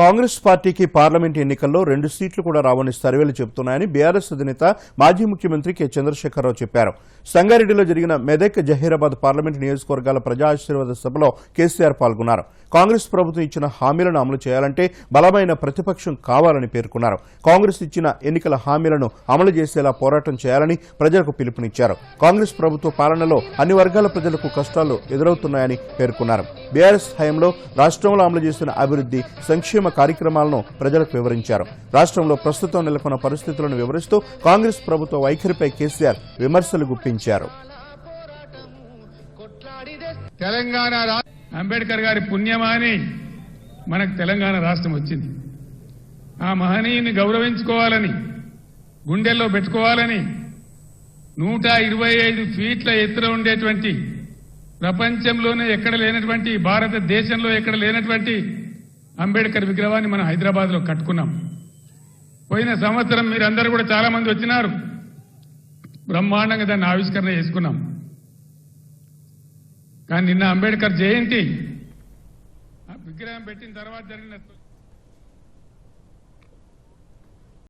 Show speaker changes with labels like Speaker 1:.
Speaker 1: కాంగ్రెస్ పార్టీకి పార్లమెంట్ ఎన్నికల్లో రెండు సీట్లు కూడా రావని సర్వేలు చెబుతున్నాయని బీఆర్ఎస్ అధినేత మాజీ ముఖ్యమంత్రి కె చంద్రశేఖరరావు చెప్పారు. సంగారెడ్డిలో జరిగిన మెదక్ జహీరాబాద్ పార్లమెంట్ నియోజకవర్గాల ప్రజాశీర్వాద సభలో కేసీఆర్ పాల్గొన్నారు. కాంగ్రెస్ ప్రభుత్వం ఇచ్చిన హామీలను అమలు చేయాలంటే బలమైన ప్రతిపక్షం కావాలని పేర్కొన్నారు. కాంగ్రెస్ ఇచ్చిన ఎన్నికల హామీలను అమలు చేసేలా పోరాటం చేయాలని ప్రజలకు పిలుపునిచ్చారు. కాంగ్రెస్ ప్రభుత్వ పాలనలో అన్ని వర్గాల ప్రజలకు కష్టాలు ఎదురవుతున్నాయని పేర్కొన్నారు. బీఆర్ఎస్ హయాంలో రాష్ట్రంలో అమలు చేస్తున్న అభివృద్ధి సంక్షేమ కార్యక్రమాలను ప్రజలకు వివరించారు. రాష్ట్రంలో ప్రస్తుతం నెలకొన్న పరిస్థితులను వివరిస్తూ కాంగ్రెస్ ప్రభుత్వ వైఖరిపై కేసీఆర్ విమర్శలు గుప్పించారు.
Speaker 2: తెలంగాణ అంబేద్కర్ గారి పుణ్యమాని మనకు తెలంగాణ రాష్ట్రం వచ్చింది. ఆ మహనీయుని గౌరవించుకోవాలని గుండెల్లో పెట్టుకోవాలని నూట ఇరవై ఐదు ఫీట్ల ఎత్తున ఉండేటువంటి ప్రపంచంలోనే ఎక్కడ లేనటువంటి భారతదేశంలో ఎక్కడ లేనటువంటి అంబేద్కర్ విగ్రహాన్ని మనం హైదరాబాద్లో కట్టుకున్నాం. పోయిన సంవత్సరం మీరందరూ కూడా చాలా మంది వచ్చినారు. బ్రహ్మాండంగా దాన్ని ఆవిష్కరణ చేసుకున్నాం. కానీ నిన్న అంబేద్కర్ జయంతి. ఆ విగ్రహం పెట్టిన తర్వాత జరిగిన